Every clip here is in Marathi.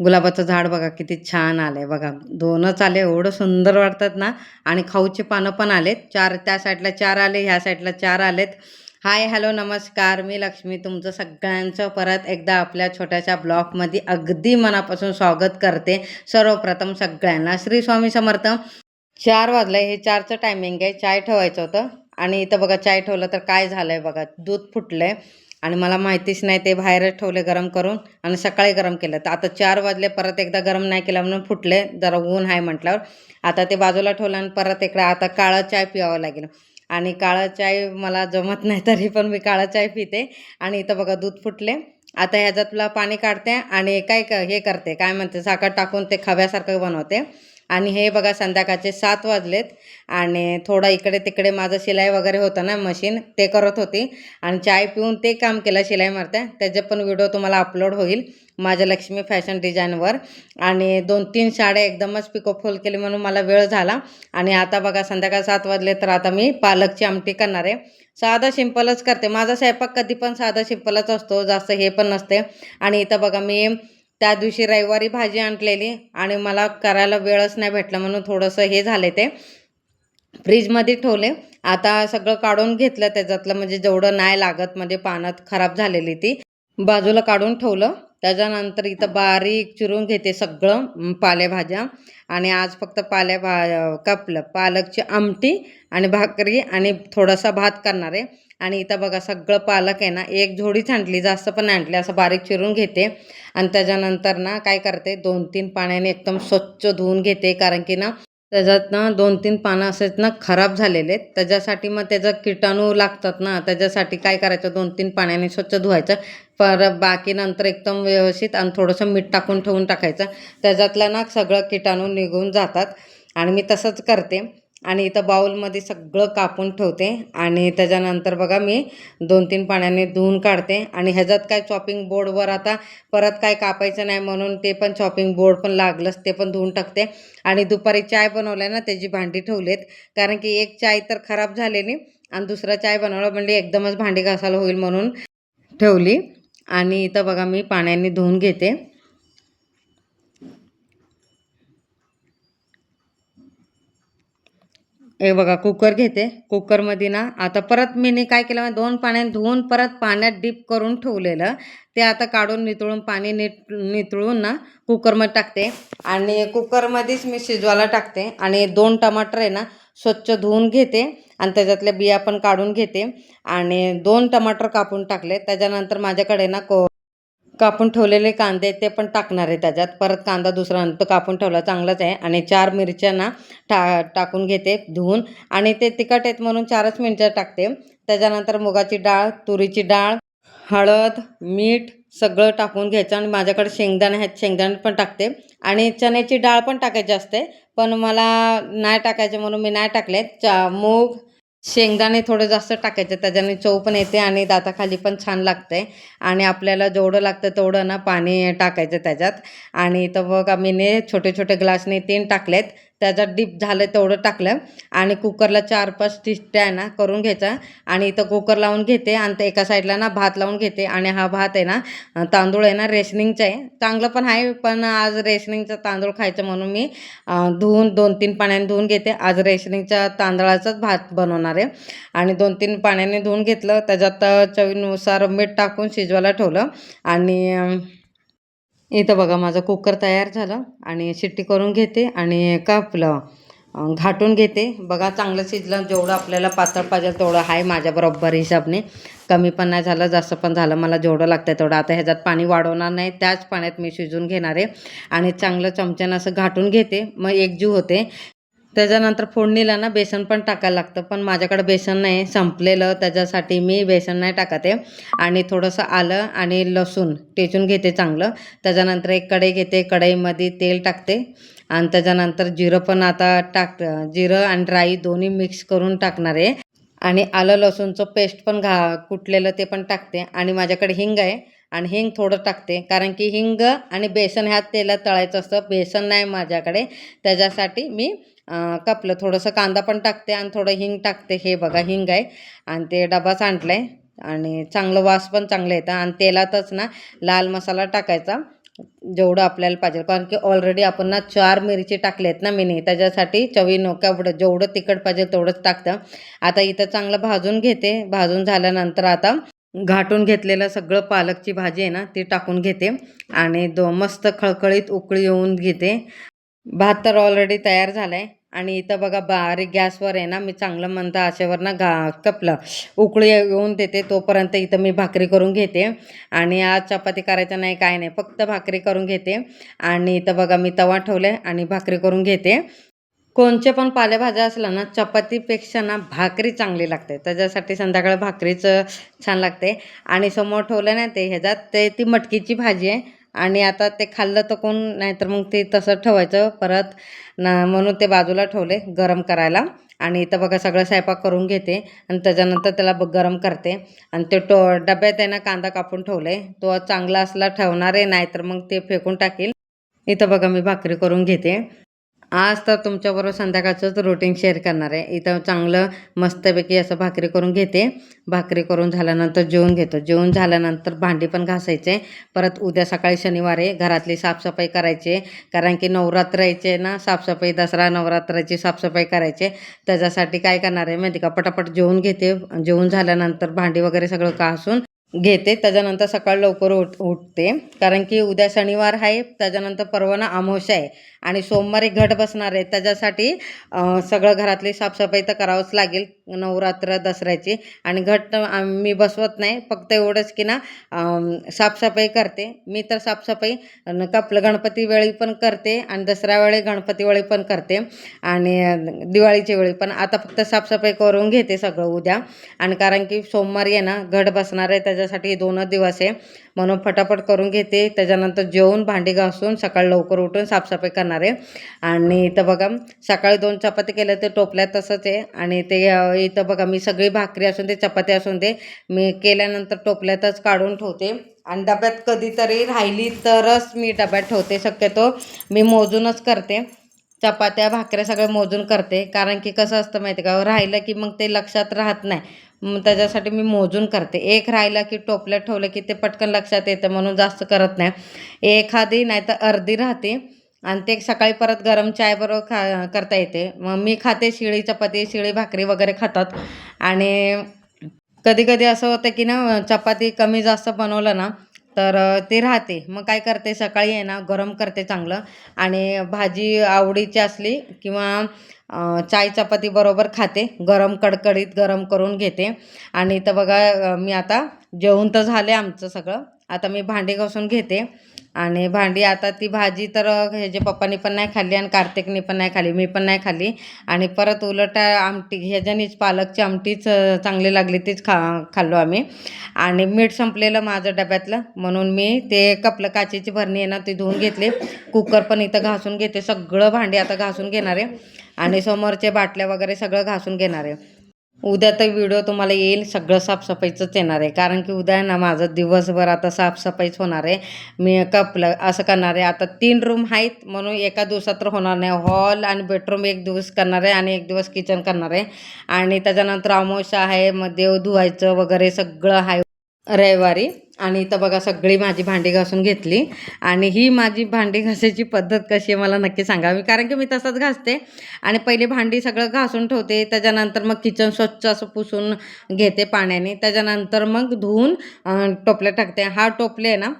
गुलाबाचं झाड बघा किती छान आलं आहे बघा दोनच आले एवढं सुंदर वाटतात ना? आणि खाऊचे पानं पण आलेत. चार त्या साईडला चार आले ह्या साईडला चार आलेत. हाय हॅलो नमस्कार. मी लक्ष्मी तुमचं सगळ्यांचं परत एकदा आपल्या छोट्याशा ब्लॉगमध्ये अगदी मनापासून स्वागत करते. सर्वप्रथम सगळ्यांना श्री स्वामी समर्थ. चार वाजलं हे चारचं टायमिंग आहे. चाय ठेवायचं होतं. आणि इथं बघा चाय ठेवलं तर काय झालं आहे बघा दूध फुटलं आहे आणि मला माहितीच नाही ते बाहेरच ठेवले गरम करून आणि सकाळी गरम केलं. तर आता चार वाजले परत एकदा गरम नाही केलं म्हणून फुटले जरा ऊन आहे म्हटल्यावर. आता ते बाजूला ठेवलं आणि परत इकडे आता काळा चाय प्यावं लागेल. आणि काळा चाय मला जमत नाही तरी पण मी काळा चाय पिते. आणि इथं बघा दूध फुटले. आता ह्याच्यातला पाणी काढते आणि काय क हे करते. काय म्हणते साखर टाकून ते खव्यासारखं बनवते. आणि हे बघा संध्याकाळचे सात वाजलेत आणि थोडं इकडे तिकडे माझं शिलाई वगैरे होतं ना मशीन ते करत होती. आणि चाय पिऊन ते काम केलं शिलाई मारते. त्याचे पण व्हिडिओ तुम्हाला अपलोड होईल माझ्या लक्ष्मी फॅशन डिझाईनवर. आणि दोन तीन साड्या एकदमच पिको केली म्हणून मला वेळ झाला. आणि आता बघा संध्याकाळ सात वाजले तर आता मी पालकची आमटी करणार आहे. साधा सिंपलच करते. माझा स्वयंपाक कधी पण साधा सिंपलच असतो. जास्त हे पण नसते. आणि इथं बघा मी त्या दिवशी रविवारी भाजी आणलेली आणि मला करायला वेळच नाही भेटला म्हणून थोडंसं हे झाले ते. फ्रीजमध्ये ठेवले. आता सगळं काढून घेतलं त्याच्यातलं म्हणजे जेवढं नाही लागत म्हणजे पाण्यात खराब झालेली ती. बाजूला काढून ठेवलं. त्याच्यानंतर इथं बारीक चिरून घेते सगळं पालेभाज्या. आणि आज फक्त पालेभा भा कापलं. पालकची आमटी आणि भाकरी आणि थोडासा भात करणार आहे. आणि इथं बघा सगळं पालक आहे ना एक झोडीच आणली जास्त पण आणली असं बारीक चिरून घेते. आणि त्याच्यानंतर ना काय करते दोन तीन पाण्याने एकदम स्वच्छ धुवून घेते कारण की ना त्याच्यात ना दोन तीन पानं असेच ना खराब झालेले आहेत. त्याच्यासाठी मग त्याचं किटाणू लागतात ना त्याच्यासाठी काय करायचं दोन तीन पाण्याने स्वच्छ धुवायचं. पर बाकी नंतर एकदम व्यवस्थित आणि थोडंसं मीठ टाकून ठेवून टाकायचं. त्याच्यातलं ना सगळं किटाणू निघून जातात. आणि मी तसंच करते. आणि इथं बाऊलमध्ये सगळं कापून ठेवते. आणि त्याच्यानंतर बघा मी दोन तीन पाण्याने धुवून काढते. आणि ह्याच्यात काय चॉपिंग बोर्डवर आता परत काय कापायचं नाही म्हणून ते पण चॉपिंग बोर्ड पण लागलंच ते पण धुवून टाकते. आणि दुपारी चाय बनवलं ना त्याची भांडी ठेवलेत. कारण की एक चाय तर खराब झालेली आणि दुसरा चाय बनवला म्हणजे एकदमच भांडी घासायला होईल म्हणून ठेवली. आणि इथं बघा मी पाण्याने धुवून घेते. हे बघा कुकर घेते. कुकरमध्ये ना आता परत मी काय केलं दोन पाण्यात धुवून परत पाण्यात डीप करून ठेवलेलं. ते आता काढून नितळून पाणी निट नितळून ना कुकरमध्ये टाकते. आणि कुकरमध्येच मी शिजवायला टाकते. आणि दोन टमाटर आहे ना स्वच्छ धुवून घेते. आणि त्याच्यातल्या बिया पण काढून घेते. आणि दोन टमाटर कापून टाकले. त्याच्यानंतर माझ्याकडे ना को कापून ठेवलेले कांदे ते पण टाकणार आहे त्याच्यात. परत कांदा दुसरा तो कापून ठेवला चांगलाच आहे. आणि चार मिरच्या ना टा टाकून घेते धुवून. आणि ते तिखट आहेत म्हणून चारच मिरच्या टाकते. त्याच्यानंतर मुगाची डाळ तुरीची डाळ हळद मीठ सगळं टाकून घ्यायचं. आणि माझ्याकडे शेंगदाणे आहेत. शेंगदाणे पण टाकते. आणि चण्याची डाळ पण टाकायची असते. पण मला नाही टाकायचे म्हणून मी नाही टाकले चा मूग शेंगदाणे थोडं जास्त टाकायचे त्याच्याने चव पण येते आणि दाताखाली पण छान लागते. आणि आपल्याला जेवढं लागतं तेवढं ना पाणी टाकायचं त्याच्यात. आणि तर बघा आम्ही ने छोटे छोटे ग्लासने तीन टाकलेत. त्याचा डीप झालं तेवढं टाकलं आणि कुकरला चार पाच टिस्ट्या आहे ना करून घ्यायचा आणि इथं कुकर लावून घेते आणि ते एका साईडला ना भात लावून घेते आणि हा भात आहे ना तांदूळ आहे ना रेशनिंगचा आहे. चांगलं पण आहे पण आज रेशनिंगचा तांदूळ खायचं म्हणून मी धुवून दोन तीन पाण्याने धुवून घेते. आज रेशनिंगच्या तांदळाचाच भात बनवणार आहे. आणि दोन तीन पाण्याने धुवून घेतलं त्याच्यात चवीनुसार मीठ टाकून शिजवायला ठेवलं आणि इथं बघा माझं कुकर तयार झालं आणि शिट्टी करून घेते आणि कापलं. आपलं घाटून घेते. बघा चांगलं शिजलं. जेवढं आपल्याला पातळ पाहिजे तेवढं आहे माझ्या बरोबर हिसाबने कमी पण नाही झालं जास्त पण झालं. मला जेवढं लागतं तेवढं. आता ह्याच्यात पाणी वाढवणार नाही. त्याच पाण्यात मी शिजून घेणार आहे. आणि चांगलं चमच्यानं असं घाटून घेते. मग एकजीव होते. त्याच्यानंतर फोडणीला ना बेसन पण टाकायला लागतं पण माझ्याकडे बेसन नाही संपलेलं. त्याच्यासाठी मी बेसन नाही टाकते. आणि थोडंसं आलं आणि लसूण टेचून घेते चांगलं. त्याच्यानंतर एक कढई घेते. कढईमध्ये तेल टाकते. आणि त्याच्यानंतर जिरं पण आता टाक जिरं आणि राई दोन्ही मिक्स करून टाकणार आहे. आणि आलं लसूणचं पेस्ट पण घा कुटलेलं ते पण टाकते. आणि माझ्याकडे हिंग आहे. आणि हिंग थोडं टाकते. कारण की हिंग आणि बेसन ह्या तेलात तळायचं असतं. बेसन नाही माझ्याकडे. त्याच्यासाठी मी कापलं. थोडंसं कांदा पण टाकते आणि थोडं हिंग टाकते. हे बघा हिंग आहे. आणि ते डबा सांडला आहे आणि चांगलं वास पण चांगलं येतं. आणि तेलातच ना लाल मसाला टाकायचा. जेवढं आपल्याला पाहिजे. कारण की ऑलरेडी आपण ना चार मिरची टाकले आहेत ना मिनी. त्याच्यासाठी चवी नोक्या एवढं. जेवढं तिखट पाहिजे तेवढंच टाकतं. आता इथं चांगलं भाजून घेते. भाजून झाल्यानंतर आता घाटून घेतलेलं सगळं पालकची भाजी आहे ना ती टाकून घेते आणि दो मस्त खळखळीत उकळी येऊन घेते. भात तर ऑलरेडी तयार झाला आहे आणि इथं बघा बारीक गॅसवर आहे ना मी चांगलं म्हणतं आशेवर ना गा कपलं. उकळी येऊन देते तोपर्यंत इथं मी भाकरी करून घेते. आणि आज चपाती करायचं नाही काय नाही फक्त भाकरी करून घेते. आणि इथं बघा मी तवा ठेवले आणि भाकरी करून घेते. कोणचे पण पालेभाज्या असल्या ना चपातीपेक्षा ना भाकरी चांगली लागते. त्याच्यासाठी संध्याकाळ भाकरीचं छान लागते. आणि समोर ठेवलं नाही ते ह्याच्यात ते ती मटकीची भाजी आहे. आणि आता ते खाल्लं तर कोण नाहीतर मग ते तसं ठेवायचं परत. ना म्हणून ते बाजूला ठेवले गरम करायला. आणि इथं बघा सगळं स्वयंपाक करून घेते. आणि त्याच्यानंतर त्याला ब गरम करते. आणि ते टो डब्यात आहे ना कांदा कापून ठेवले. तो चांगला असला ठेवणार आहे नाहीतर मग ते फेकून टाकील. इथं बघा मी भाकरी करून घेते. आज तर तुमच्याबरोबर संध्याकाळचंच रुटीन शेअर करणार आहे. इथं चांगलं मस्तपैकी असं भाकरी करून घेते. भाकरी करून झाल्यानंतर जेवून घेतो. जेवून झाल्यानंतर भांडी पण घासायचे. परत उद्या सकाळी शनिवार आहे. घरातली साफसफाई करायची कारण की नवरात्रायचे ना साफसफाई दसरा नवरात्राची साफसफाई करायची त्याच्यासाठी काय करणार आहे माहिती का? पटापट जेवून घेते. जेवून झाल्यानंतर भांडी वगैरे सगळं घासून घेते त्याच्यानंतर सकाळ लवकर उठ उठते. कारण की उद्या शनिवार आहे त्याच्यानंतर परवा ना अमावस्या आहे. आणि सोमवारी घट बसणार आहे. त्याच्यासाठी सगळं घरातली साफसफाई तर करावंच लागेल नवरात्र दसऱ्याची. आणि घट मी बसवत नाही. फक्त एवढंच की ना साफसफाई करते. मी तर साफसफाई कपलं गणपती वेळी पण करते आणि दसऱ्या वेळी गणपती वेळी पण करते. आणि दिवाळीच्या वेळी पण. आता फक्त साफसफाई करून घेते सगळं उद्या. आणि कारण की सोमवारी आहे ना घट बसणार आहे. त्याच्या हे दोनच दिवस आहे. म्हणून फटाफट करून घेते. त्याच्यानंतर जेवून भांडी घासून सकाळी लवकर उठून साफसफाई करणार आहे. आणि इथं बघा सकाळी दोन चपाती केल्या ते टोपल्यात तसंच आहे. आणि ते इथं बघा मी सगळी भाकरी असून ते चपाती असून ते मी केल्यानंतर टोपल्यातच काढून ठेवते. आणि डब्यात कधीतरी राहिली तरच मी डब्यात ठेवते. शक्यतो मी मोजूनच करते. चपात्या भाकऱ्या सगळं मोजून करते. कारण की कसं असतं माहिती का? राहिलं की मग ते लक्षात राहत नाही. त्याच्यासाठी मी मोजून करते. एक राहिला की टोपल्यात ठेवलं की ते पटकन लक्षात येतं म्हणून जास्त करत नाही. एखादी नाही तर अर्धी राहते आणि ते सकाळी परत गरम चाय बरोबर खा करता येते. मग मी खाते शिळी चपाती शिळी भाकरी वगैरे खातात. आणि कधी कधी असं होतं की ना चपाती कमी जास्त बनवलं ना तर ते राहते. मग काय करते सकाळी आहे ना गरम करते चांगलं. आणि भाजी आवडीची असली किंवा चाय चपाती बरोबर खाते. गरम कडकडीत गरम करून घेते. आणि तर बघा मी आता जेवण तर झाले आमचं सगळं. आता मी भांडी घासून घेते. आणि भांडी आता ती भाजी तर ह्याचे हे जे पण नाही खाल्ली आणि कार्तिकनी पण नाही खाल्ली मी पण नाही खाल्ली. आणि परत उलट आमटी ह्याच्यानीच पालकची आमटीच चांगली लागली तीच खा खाल्लो आम्ही. आणि मीठ संपलेलं माझं डब्यातलं म्हणून मी ते कपलं काचेची भरणी आहे ना ती धुवून घेतली. कुकर पण इथं घासून घेते सगळं भांडी आता घासून घेणार. आहे आणि समोरचे बाटल्या वगैरे सगळं घासून घेणार. आहे उद्या तर व्हिडिओ तुम्हाला येईल सगळं साफसफाईचंच येणार आहे. कारण की उद्या ना माझं दिवसभर आता साफसफाईच होणार आहे. मी कपलं असं करणार आहे. आता तीन रूम आहेत म्हणून एका दिवसात तर होणार नाही. हॉल आणि बेडरूम एक दिवस करणार आहे आणि एक दिवस किचन करणार आहे. आणि त्याच्यानंतर अमावस्या आहे मग देव धुवायचं वगैरे सगळं आहे. रविवारी आणि इथं बघा सगळी माझी भांडी घासून घेतली. आणि ही माझी भांडी घासायची पद्धत कशी आहे मला नक्की सांगा मी कारण की मी तसंच घासते. आणि पहिले भांडी सगळं घासून ठेवते. त्याच्यानंतर मग किचन स्वच्छ असं पुसून घेते पाण्याने. त्याच्यानंतर मग धुवून टोपले टाकते. हा टोपले आहे ना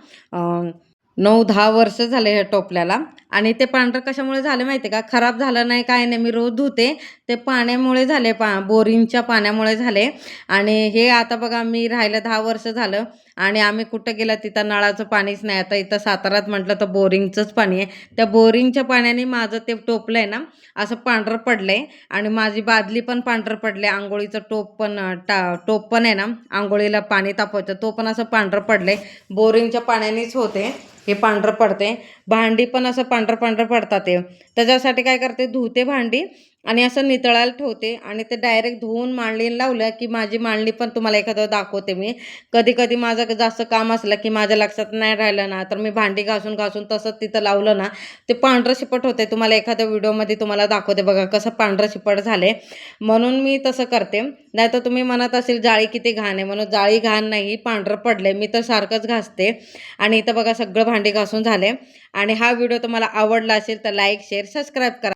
नऊ दहा वर्ष झाले ह्या टोपल्याला. आणि ते पांढरं कशामुळे झालं माहिती आहे का? खराब झालं नाही काय नाही. मी रोज धुते. ते पाण्यामुळे झाले पा बोरिंगच्या पाण्यामुळे झाले. आणि हे आता बघा मी राहिलं दहा वर्ष झालं. आणि आम्ही कुठं गेलं तिथं नळाचं पाणीच नाही. आता इथं साताऱ्यात म्हटलं तर बोरिंगचंच पाणी आहे. त्या बोरिंगच्या पाण्याने माझं ते टोपलं आहे ना असं पांढरं पडलं आहे आणि माझी बादली पण पांढरं पडले आंघोळीचं टोप पण टा टोप पण आहे ना आंघोळीला पाणी तापवायचं तो पण असं पांढरं पडलं आहे बोरिंगच्या पाण्यानेच होते. हे पांढरं पडते भांडी पण असं पांढरं पांढरं पडतात ते. त्याच्यासाठी काय करते धुते भांडी. आणि असं नितळायला ठेवते आणि ते डायरेक्ट धुवून मांडणीला लावलं की माझी मांडणी पण तुम्हाला एखादं दाखवते मी. कधी कधी माझं जास्त काम असलं की माझ्या लक्षात नाही राहिलं ना तर मी भांडी घासून घासून तसंच तिथं लावलं ना ते पांढरं शिपट होते तुम्हाला एखाद्या व्हिडिओमध्ये तुम्हाला दाखवते बघा कसं पांढरं शिपट झाले म्हणून मी तसं करते. नाही तर तुम्ही म्हणत असेल जाळी किती घाण आहे? म्हणून जाळी घाण नाही पांढरं पडले मी तर सारखंच घासते. आणि इथं बघा सगळं भांडी घासून झाले आणि हा व्हिडिओ तुम्हाला आवडला असेल तर लाईक शेअर सबस्क्राईब करा.